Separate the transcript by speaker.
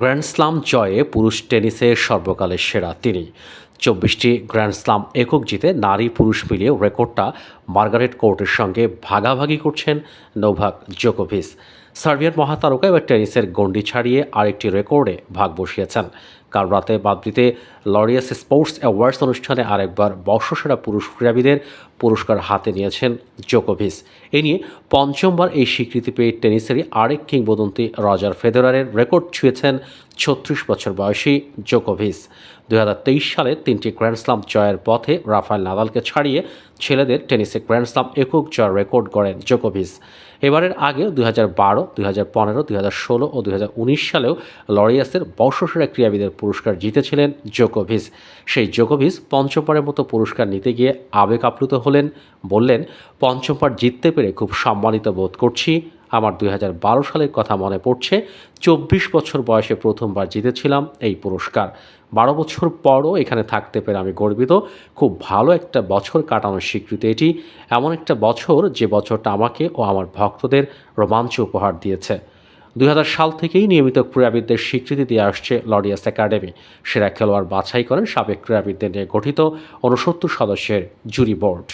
Speaker 1: Grand slam জয়ে পুরুষ টেনিসে সর্বকালের সেরা তিনি। চব্বিশটি গ্র্যান্ড স্লাম একক জিতে নারী পুরুষ মিলিয়ে রেকর্ডটা মার্গারেট কোর্টের সঙ্গে ভাগাভাগি করছেন নোভাক জোকোভিস সার্বিয়ার মহাতারকা এবার টেনিসের গণ্ডি ছাড়িয়ে আরেকটি রেকর্ডে ভাগ বসিয়েছেন। কাল রাতে মাদ্রিদে লরিয়াস স্পোর্টস অ্যাওয়ার্ডস অনুষ্ঠানে আরেকবার বর্ষসেরা পুরুষ ক্রীড়াবিদের পুরস্কার হাতে নিয়েছেন জোকোভিস এ নিয়ে পঞ্চমবার এই স্বীকৃতি পেয়ে টেনিসেরই আরেক কিংবদন্তি রজার ফেদেরারের রেকর্ড ছুঁয়েছেন ছত্রিশ বছর বয়সী জোকোভিস দু হাজার তেইশ সালে তিনটি গ্র্যান্ড স্লাম জয়ের পথে রাফায়েল নাদালকে ছাড়িয়ে ছেলেদের টেনিসে গ্র্যান্ড স্লাম একক জয় রেকর্ড গড়েন জোকোভিস এবারের আগে দুই হাজার বারো, দুই হাজার পনেরো, দুই হাজার ষোলো ও দুই হাজার উনিশ সালেও লরিয়াসের বর্ষসেরা ক্রীড়াবিদের পুরস্কার জিতেছিলেন জোকোভিস সেই জোকোভিস পঞ্চমবারের মতো পুরস্কার নিতে গিয়ে আবেগ আপ্লুত হলেন, বললেন, পঞ্চমবার জিততে পেরে খুব সম্মানিত বোধ করছি। আমার দুই হাজার বারো সালের কথা মনে পড়ছে, চব্বিশ বছর বয়সে প্রথমবার জিতেছিলাম এই পুরস্কার। বারো বছর পরও এখানে থাকতে পেরে আমি গর্বিত। খুব ভালো একটা বছর কাটানোর স্বীকৃতি এটি। এমন একটা বছর যে বছরটা আমাকে ও আমার ভক্তদের রোমাঞ্চ উপহার দিয়েছে। দুই হাজার সাল থেকেই নিয়মিত ক্রীড়াবিদদের স্বীকৃতি দিয়ে আসছে লরিয়াস একাডেমি। সেরা খেলোয়াড় বাছাই করেন সাবেক ক্রীড়াবিদদের নিয়ে গঠিত ঊনসত্তর সদস্যের জুরি বোর্ড।